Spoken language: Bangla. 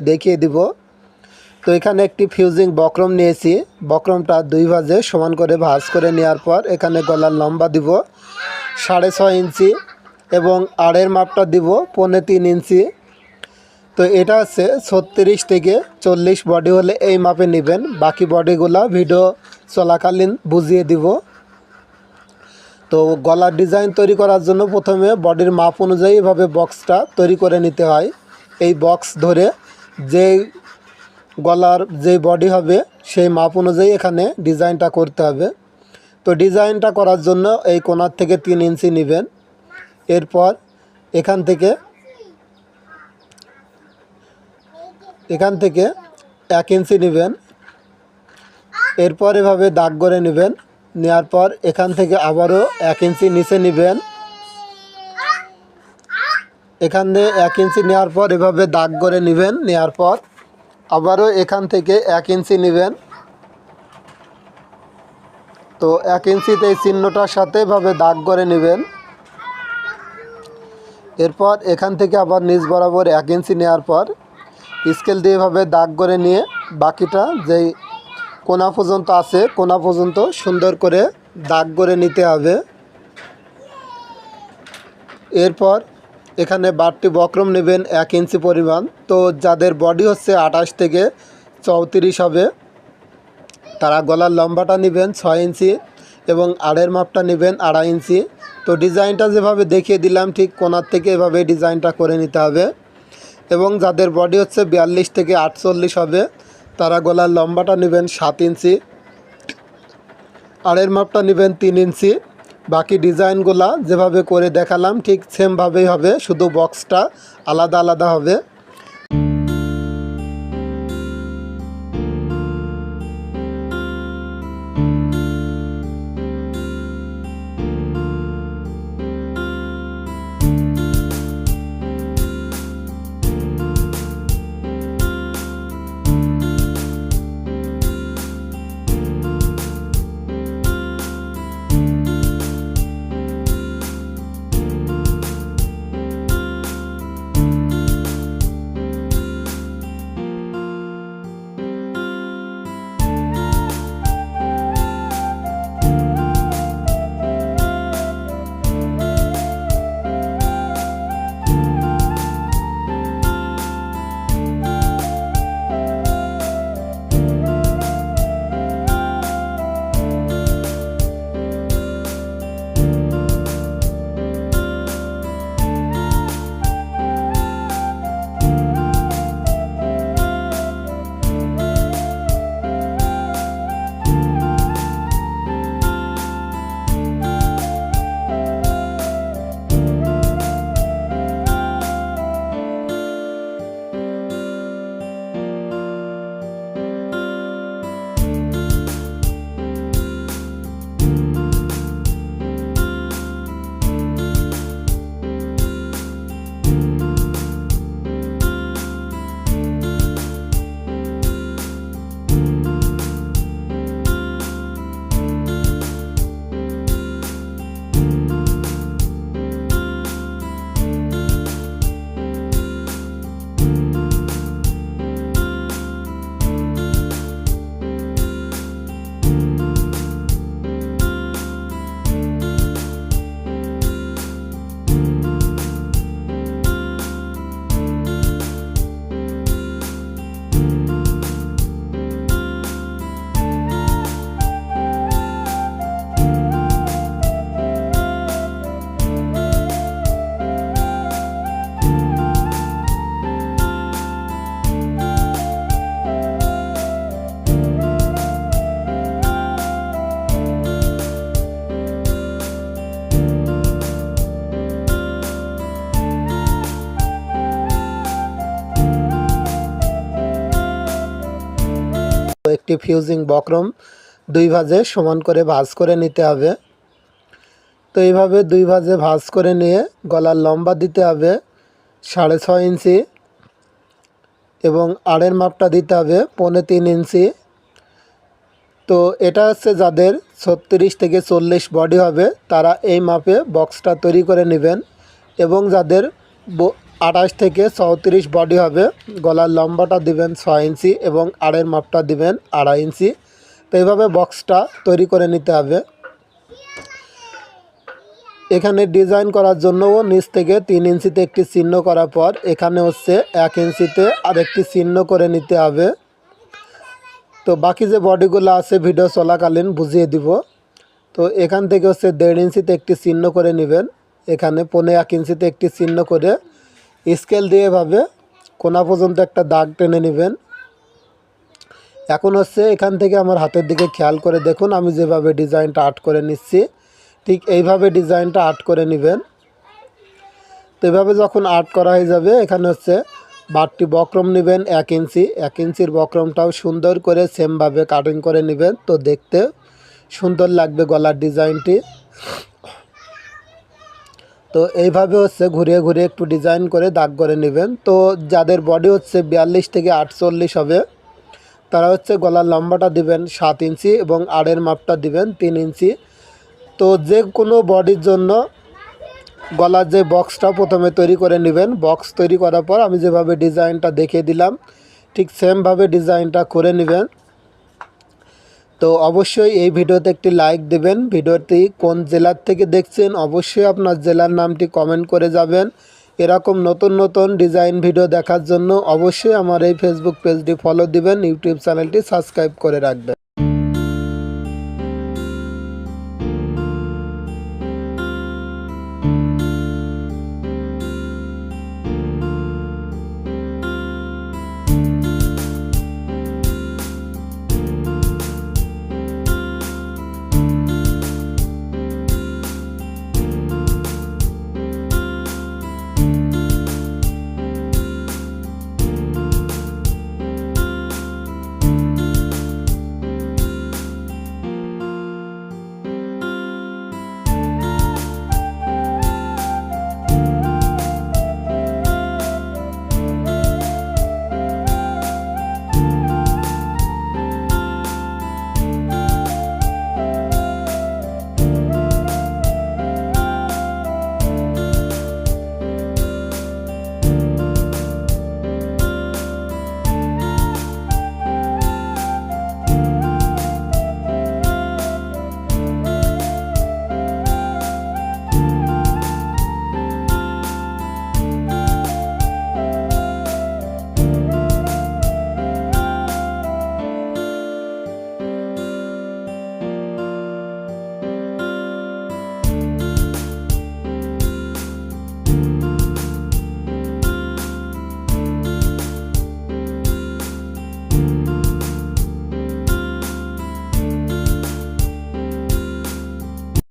দেখিয়ে দিব। তো এখানে একটি ফিউজিং বক্রম নিয়েছি। বক্রমটা দুই ভাজে সমান করে ভাজ করে নেওয়ার পর এখানে গলার লম্বা দিব। সাড়ে ছয় ইঞ্চি এবং আড়ের মাপটা দিব পৌনে তিন ইঞ্চি। তো এটা হচ্ছে ছত্রিশ থেকে চল্লিশ বডি হলে এই মাপে নেবেন। বাকি বডিগুলো ভিডিও চলাকালীন বুঝিয়ে দিব। তো গলার ডিজাইন তৈরি করার জন্য প্রথমে বডির মাপ অনুযায়ী এভাবে বক্সটা তৈরি করে নিতে হয়। এই বক্স ধরে যে গলার যে বডি হবে, সেই মাপ অনুযায়ী এখানে ডিজাইনটা করতে হবে। তো ডিজাইনটা করার জন্য এই কোনার থেকে তিন ইঞ্চি নেবেন। এরপর এখান থেকে এখান থেকে এক ইঞ্চি নেবেন। এরপর এভাবে দাগ করে নেবেন। নেওয়ার পর এখান থেকে আবারও এক ইঞ্চি নিচে নেবেন। এখান দিয়ে এক ইঞ্চি নেওয়ার পর এভাবে দাগ করে নেবেন, নেওয়ার পর আবারও এখান থেকে এক ইঞ্চি নেবেন। তো এক ইঞ্চিতে এই চিহ্নটার সাথে এভাবে দাগ করে নেবেন। এরপর এখান থেকে আবার নিচ বরাবর এক ইঞ্চি নেওয়ার পর স্কেল দিয়ে এভাবে দাগ করে নিয়ে বাকিটা যেই কোনা পর্যন্ত আছে, কোনা পর্যন্ত সুন্দর করে দাগ করে নিতে হবে। এরপর এখানে বারটি বক্রম নেবেন এক ইঞ্চি পরিমাণ। তো যাদের বডি হচ্ছে আঠাশ থেকে চৌত্রিশ হবে, তারা গলার লম্বাটা নেবেন ছয় ইঞ্চি এবং আড়ের মাপটা নেবেন আড়াই ইঞ্চি। তো ডিজাইনটা যেভাবে দেখিয়ে দিলাম, ঠিক কোনার থেকে এভাবে ডিজাইনটা করে নিতে হবে। এবং যাদের বডি হচ্ছে বিয়াল্লিশ থেকে আটচল্লিশ হবে, তারা গলার লম্বাটা নেবেন সাত ইঞ্চি, আড়ের মাপটা নেবেন তিন ইঞ্চি। বাকি ডিজাইনগুলা যেভাবে করে দেখালাম ঠিক সেমভাবেই হবে শুধু বক্সটা আলাদা আলাদা হবে। একটি ফিউজিং বক্রম দুই ভাজে সমান করে ভাজ করে নিতে হবে। তো এইভাবে দুই ভাজে ভাঁজ করে নিয়ে গলার লম্বা দিতে হবে সাড়ে ছয় ইঞ্চি এবং আড়ের মাপটা দিতে হবে পৌনে তিন ইঞ্চি। তো এটা হচ্ছে যাদের ছত্রিশ থেকে চল্লিশ বডি হবে, তারা এই মাপে বক্সটা তৈরি করে নেবেন এবং যাদের আঠাশ থেকে চৌত্রিশ বডি হবে। গলার লম্বাটা দিবেন ছয় ইঞ্চি এবং আড়ের মাপটা দিবেন আড়াই ইঞ্চি। তো এইভাবে বক্সটা তৈরি করে নিতে হবে। এখানে ডিজাইন করার জন্যও নিচ থেকে তিন ইঞ্চিতে একটি চিহ্ন করার পর এখানে হচ্ছে এক ইঞ্চিতে আরেকটি চিহ্ন করে নিতে হবে। তো বাকি যে বডিগুলো আছে ভিডিও চলাকালীন বুঝিয়ে দিব। তো এখান থেকে হচ্ছে দেড় ইঞ্চিতে একটি চিহ্ন করে নেবেন। এখানে পনে এক ইঞ্চিতে একটি চিহ্ন করে স্কেল দিয়ে এভাবে কোনা পর্যন্ত একটা দাগ টেনে নেবেন। এখন হচ্ছে এখান থেকে আমার হাতের দিকে খেয়াল করে দেখুন, আমি যেভাবে ডিজাইনটা আর্ট করে নিচ্ছি, ঠিক এইভাবে ডিজাইনটা আর্ট করে নেবেন। তো এভাবে যখন আর্ট করা হয়ে যাবে, এখানে হচ্ছে বারটি বক্রম নেবেন এক ইঞ্চি, এক ইঞ্চির বক্রমটাও সুন্দর করে সেমভাবে কাটিং করে নেবেন। তো দেখতে সুন্দর লাগবে গলার ডিজাইনটি। তো এইভাবে হচ্ছে ঘুরিয়ে ঘুরিয়ে একটু ডিজাইন করে দাগ করে নেবেন। তো যাদের বডি হচ্ছে বিয়াল্লিশ থেকে আটচল্লিশ হবে, তারা হচ্ছে গলার লম্বাটা দিবেন সাত ইঞ্চি এবং আড়ের মাপটা দিবেন তিন ইঞ্চি। তো যে কোনো বডির জন্য গলার যে বক্সটা প্রথমে তৈরি করে নেবেন বক্স তৈরি করার পর আমি যেভাবে ডিজাইনটা দেখিয়ে দিলাম, ঠিক সেমভাবে ডিজাইনটা করে নেবেন। তো অবশ্যই এই ভিডিওতে একটি লাইক দেবেন। ভিডিওটি কোন জেলার থেকে দেখছেন অবশ্যই আপনার জেলার নামটি কমেন্ট করে যাবেন। এরকম নতুন নতুন ডিজাইন ভিডিও দেখার জন্য অবশ্যই আমার এই ফেসবুক পেজটি ফলো দিবেন। ইউটিউব চ্যানেলটি সাবস্ক্রাইব করে রাখবেন।